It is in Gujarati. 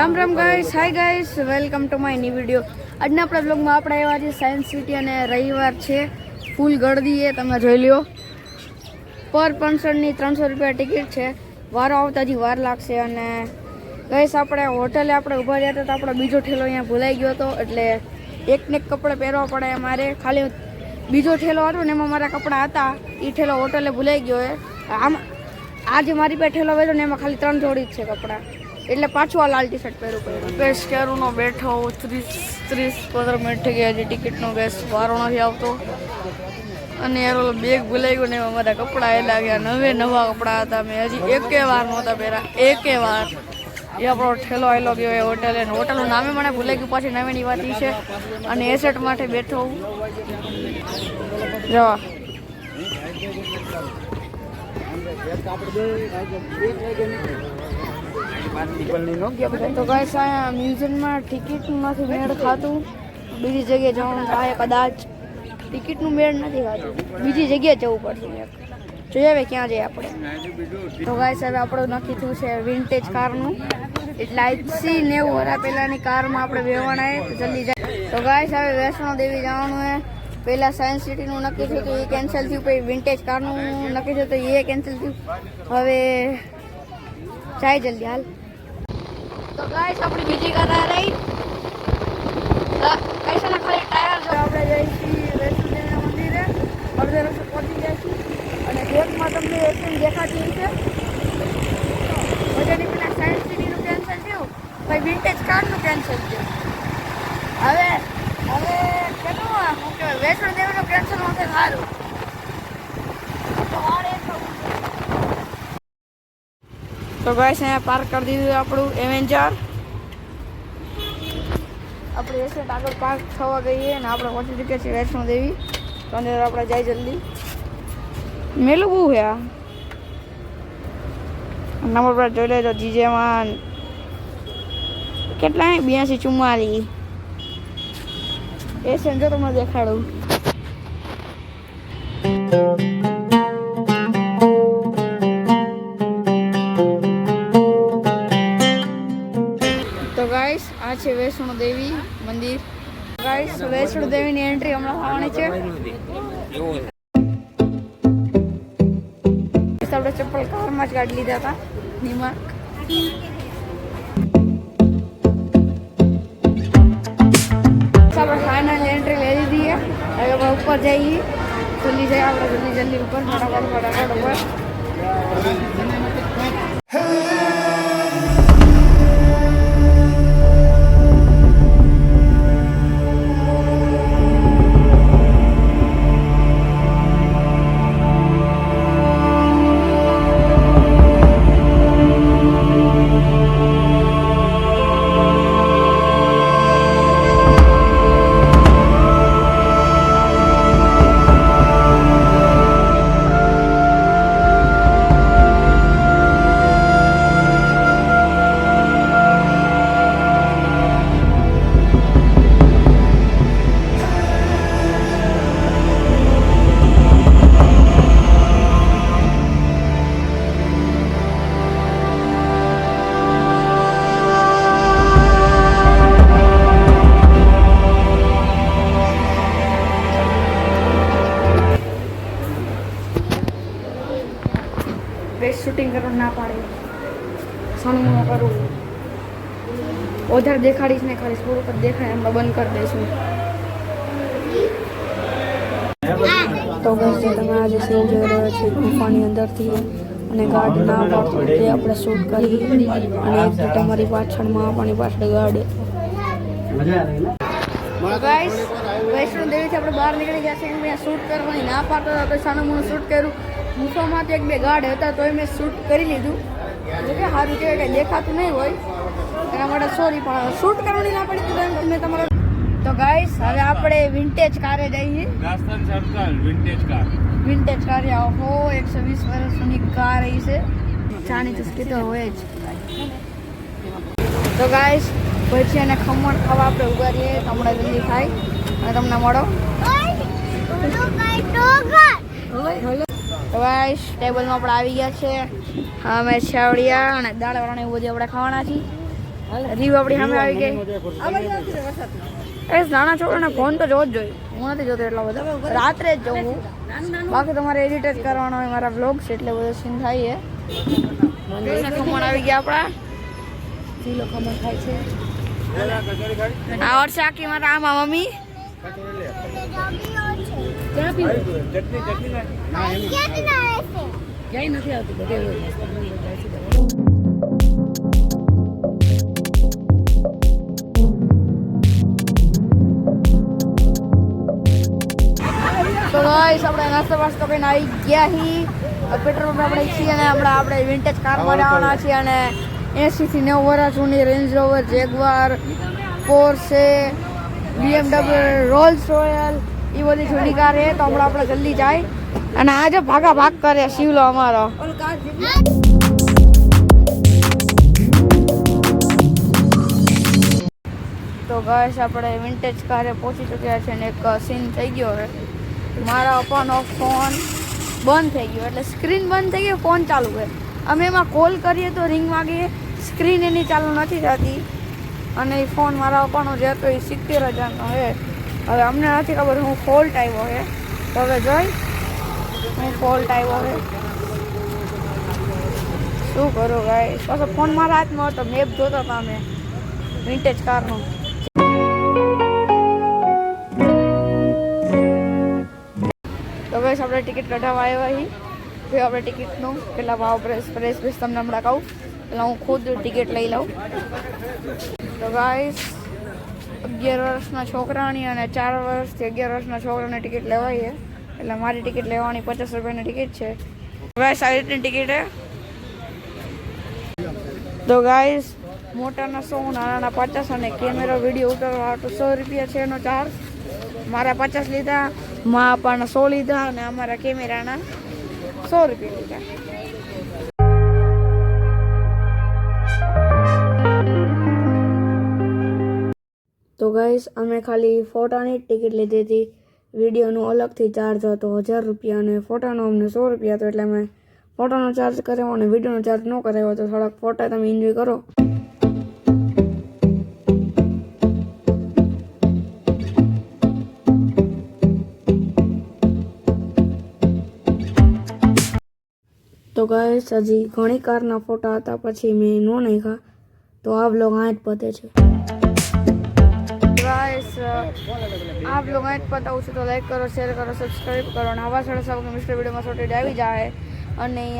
Ram Ram guys hi guys welcome to માયની video આજના આપણા બ્લોગમાં આપણે આવ્યા છીએ સાયન્સ સિટી અને રવિવાર છે ફૂલ ગળદી એ તમે જોઈ લ્યો. પર પર્સનની ત્રણસો રૂપિયા ટિકિટ છે. વારો આવતા હજી વાર લાગશે અને ગાઈસ આપણે હોટલે આપણે ઊભા રહ્યા હતા તો આપણો બીજો ઠેલો અહીંયા ભૂલાઈ ગયો હતો, એટલે એકને એક કપડાં પહેરવા પડે મારે ખાલી બીજો ઠેલો હતો ને એમાં મારા કપડાં હતા એ ઠેલો હોટલે ભૂલાઈ ગયો આમ, આ જે મારી પાસે ઠેલો વેચો ને એમાં ખાલી ત્રણ જોડી જ છે કપડાં. એટલે પાછું આ લાલ ટી શર્ટ પહેર્યું ગેસ કેરુનો બેઠો? ત્રીસ ત્રીસ, પંદર મિનિટ થઈ ગયા હજી ટિકિટનો ગેસ વારો નથી આવતો. અને યાર ઓલો બેગ ભૂલાઈ ગયો ને એમાં મારા કપડાં એ લાગ્યા નવે નવા કપડાં હતા. મેં હજી એકે વાર નહોતા પહેર્યા. એકે વાર. એ આપણો ઠેલો આવેલો ગયો એ હોટેલ અને હોટલનું નામે મને ભૂલાઈ ગયું પાછી નવીની વાત છે. અને એ સેટ માટે બેઠો જવા. તો ગાઈસ અહીંયા મ્યુઝિયમમાં ટિકિટનું નથી મેળ ખાતું. બીજી જગ્યાએ જવાનું થાય કદાચ ટિકિટનું મેળ નથી ખાતું. બીજી જગ્યાએ જવું પડશે. જોઈએ હવે ક્યાં જઈએ આપણે. તો ગાઈસ, હવે આપણું નક્કી થયું છે વિન્ટેજ કારનું એટલે આજથી નેવું વર્ષ પહેલાંની કારમાં આપણે તો જલ્દી જાય. તો ગાઈસ, હવે વૈષ્ણો દેવી જવાનું છે પહેલાં સાયન્સ સિટીનું નક્કી થયું હતું, એ કેન્સલ થયું, પછી વિન્ટેજ કારનું નક્કી થયું તો એ કેન્સલ થયું. હવે જાય જલ્દી હાલ. તો ગાઈસ આપણી બીજી કાર આ રહી. કૈસાના ખાલી ટાયર છે. આપણે છીએ વૈષ્ણોદેવીના મંદિરે. અડધે રસ્તે પહોંચી જઈશું અને ગેટમાં તમને એકદમ દેખાતી છે મજાની પેલા સાયન્સ સિટીનું કેન્સલ થયું. કઈ વિન્ટેજ કારનું કેન્સલ થયું. હવે હવે આ? શું કહેવાય વૈષ્ણોદેવીનું કેન્સલ હશે સારું તો વાળ એ થવું છે. તો ગાઈસ અહીંયા પાર્ક કરી દીધું આપણું એવેન્જર આપણે એસેટ આગળ પાર્ક થવા ગઈએ ને આપણે પહોંચી ચૂક્યા છીએ વૈષ્ણો દેવી. તો અંદર આપણે જાય જલ્દી. મેલું બહુ છે આ. નંબર પર જોઈ લેજો જીજેમાં કેટલા બ્યાસી ચુમ્માલી એ જો તમને દેખાડું. વૈષ્ણો દેવી મંદિર. ગાઈસ વૈષ્ણો દેવીની એન્ટ્રી હમણાં થવાની છે. આપણે ચપ્પલ કારમાં જ કાઢી લીધા હતા. નિમાર્ક. આપણે ફાઇનલ એન્ટ્રી લઈ લીધી ઉપર જઈએ. જલ્દી જઈએ. આપણે જલ્દી જલ્દી ઉપર. ફટાફટ ફટાફટ ઉપર. બેસ્ટ શૂટિંગ કરવાનું ના પાડે. સણું કરવું વધારે દેખાડીશ ને ખાલી સ્કૂલ ઉપર દેખાય એમ બંધ કરી દઈશું. તો બસ તમે આજે સીન જોઈ રહ્યા છો ગુફાની અંદરથી અને ગાર્ડ ના પાડતો તે આપણે શૂટ કરી અને તમારી પાછળમાં આપણી પાછળ ગાર્ડ ગાઈસ વૈષ્ણો દેવીથી આપણે બહાર નીકળી ગયા છે મેં શૂટ કરવાની ના પાડતો તો સાનું હું શૂટ કર્યું. ગુફામાંથી એક બે ગાર્ડ હતા તોય મેં શૂટ કરી લીધું જોકે સારું કહેવાય કે દેખાતું નહીં હોય એના માટે સોરી પણ શૂટ કરવાની ના પડી તો તમે તમારો તો ગાઈસ હવે આપણે વિન્ટેજ કારે જઈએ રાજસ્થાન સરકાર વિન્ટેજ કાર વિન્ટેજ કાર ઓહો એકસો વીસ વર્ષની કાર રહી છે જાણી કે તો હોય જ તો ગાઈસ પછી અને ખમણ ખાવા આપણે ઊભા રહીએ તમને હમણાં જલ્દી થાય અને તમને મળો તો ગાઈસ ટેબલમાં આપણે આવી ગયા છે. અમે છાવડિયા અને દાળ વાળાને એવું બધું આપણે ખાવાના છીએ. રીવ આપણી સામે આવી ગઈ. એ નાના છોકરાને ફોન તો જોવો જ જોઈએ. હું નથી જોતો એટલા બધા. રાત્રે જ હું. બાકી તમારે એડિટ જ કરવાનો હોય, મારા વ્લોગ્સ એટલે બધો સીન થાય છે ખમણ આવી ગયા આપણા. જીલો ખમણ થાય છે. આ વર્ષે આખી મારા આમાં મમ્મી. ક્યાં પીવું? ક્યાંય નથી આવતું બધે હોય જાય છે. દવા. તો ગાઈસ આપણે નાસ્તો વાસ્તો કરીને આવી ગયા હી. પેટ્રોલ પંપ આપણે છીએ અને આપણે આપણે વિન્ટેજ કાર બનાવવાના છીએ અને એંસી થી નેવું વર્ષ જૂની Range Rover Jaguar Porsche BMW Rolls Royal એ બધી જૂની કાર છે તો હમણાં આપણે જલ્દી જાય. અને આજે ભાગા ભાગ કરે શિવલો અમારો. તો ગાઈસ, આપણે વિન્ટેજ કારે પહોંચી ચૂક્યા છે અને એક સીન થઈ ગયો હવે. મારા પપ્પાનો ફોન બંધ થઈ ગયો, એટલે સ્ક્રીન બંધ થઈ ગઈ ફોન ચાલુ છે અમે એમાં કોલ કરીએ તો રિંગ વાગીએ સ્ક્રીન એની ચાલુ નથી થતી. અને એ ફોન મારા પપ્પાનો જે હતો એ સિત્તેર હજારનો છે. હવે અમને નથી ખબર હું ફોલ્ટ આવ્યો છે તો હવે જોઈ. હું ફોલ્ટ આવ્યો છે શું કરું ગાય પાછો ફોન મારા હાથમાં હતો મેપ જોતો હતા અમે વિન્ટેજ કારનો તો બસ આપણે ટિકિટ કઢાવવા આવ્યા છીએ જો આપણે ટિકિટનું પેલા ભાવ પ્રેસ પ્રેસ પ્રેસ તમને હમણાં કહું. પહેલાં હું ખુદ ટિકિટ લઈ લઉં. તો ગાઈસ અગિયાર વર્ષના છોકરાની અને ચાર વર્ષથી અગિયાર વર્ષના છોકરાની ટિકિટ લેવાઈ એટલે મારી ટિકિટ લેવાની પચાસ રૂપિયાની ટિકિટ છે. ભાઈ રીતની ટિકિટ છે તો ગાઈસ મોટાના સો, નાનાના પચાસ અને કેમેરો વીડિયો ઉતારવા તો સો રૂપિયા છે એનો ચાર્જ મારા પચાસ લીધા, મા અપાના સો લીધા અને અમારા કેમેરાના સો રૂપિયા લીધા. તો ગાઈસ અમે ખાલી ફોટાની જ ટિકિટ લીધી હતી. વિડીયોનું અલગથી ચાર્જ હતો, હજાર રૂપિયા અને ફોટાનો અમને સો રૂપિયા હતો, એટલે અમે ફોટાનો ચાર્જ કરાવ્યો અને વિડીયોનો ચાર્જ ન કરાવ્યો. તો થોડાક ફોટા તમે એન્જોય કરો. તો ગાઈસ હજી ઘણી કારના ફોટા હતા, પછી મેં નો નાખ્યા. તો આ બ્લોગ આ જ પતે છે. ગાઈસ આ બ્લોગ पता જ तो છું તો લાઈક કરો શેર કરો સબસ્ક્રાઈબ કરો અને આવા સરસ મિસ્ટર વિડીયોમાં સોટેડ આવી જાય. અને